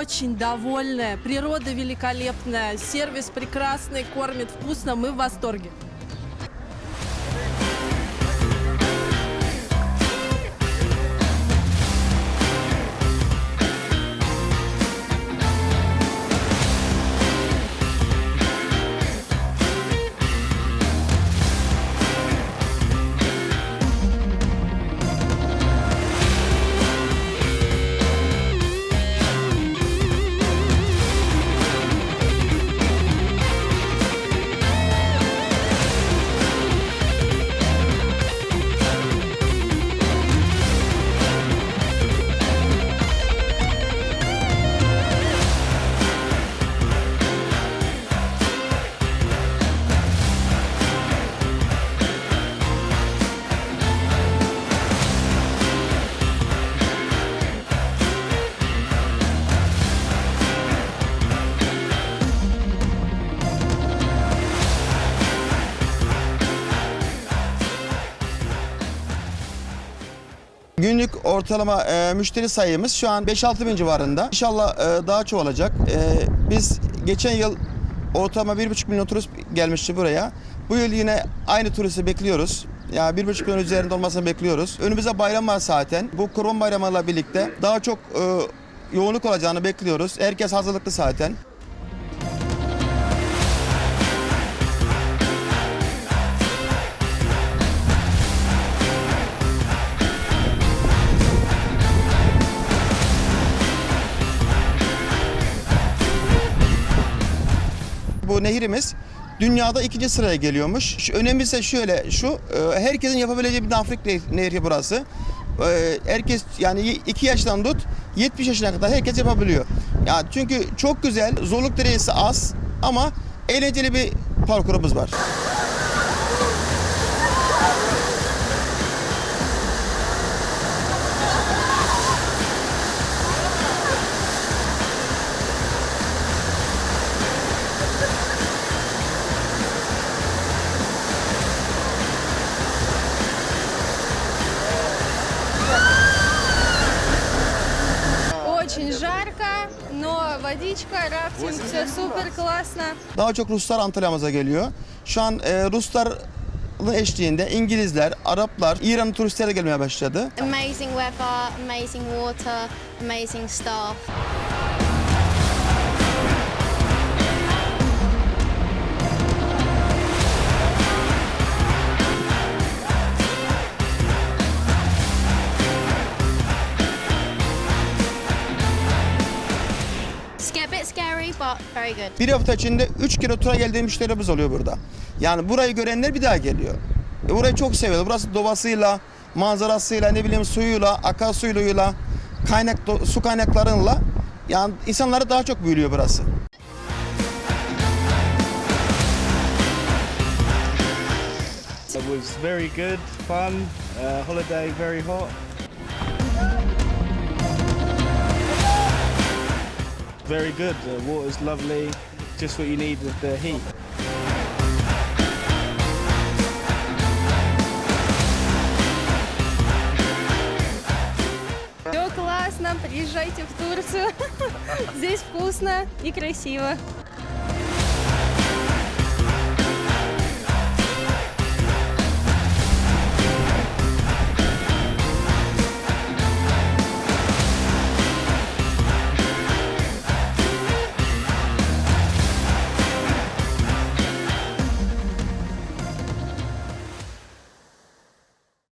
очень довольны. Природа великолепная, сервис прекрасный, кормит вкусно. Мы в восторге. Günlük ortalama e, müşteri sayımız şu an 5-6 bin civarında. İnşallah e, daha çoğalacak. E, biz geçen yıl ortalama 1,5 milyon turist gelmişti buraya. Bu yıl yine aynı turisti bekliyoruz. Ya bir buçuk milyon üzerinde olmasını bekliyoruz. Önümüzde bayram var zaten. Bu kurban bayramıyla birlikte daha çok e, yoğunluk olacağını bekliyoruz. Herkes hazırlıklı zaten. Bu nehirimiz dünyada ikinci sıraya geliyormuş. Şu, önemli ise şöyle şu e, herkesin yapabileceği bir Afrik ne- nehri burası. E, Herkes yani 2 yaştan tut 70 yaşına kadar herkes yapabiliyor. Ya çünkü çok güzel, zorluk derecesi az ama eğlenceli bir parkurumuz var. водичка, рафтинг, все супер классно. Daha çok Ruslar Antalya'mıza geliyor. Şu an e, Rusların eşliğinde İngilizler, Araplar, İran turistler de gelmeye başladı. Amazing weather, amazing water, amazing staff. Very good. Bir hafta içinde 3 kere tura geldiği müşterimiz oluyor burada. Yani burayı görenler bir daha geliyor. E burayı çok seviyorlar. Burası doğasıyla, manzarasıyla, ne bileyim suyuyla, akarsuyuyla, kaynak su kaynaklarıyla yani insanları daha çok büyülüyor burası. It was very good, fun, uh, holiday very hot. Very good, the water's lovely, just what you need with the heat. Все классно, приезжайте в Турцию. Здесь вкусно и красиво.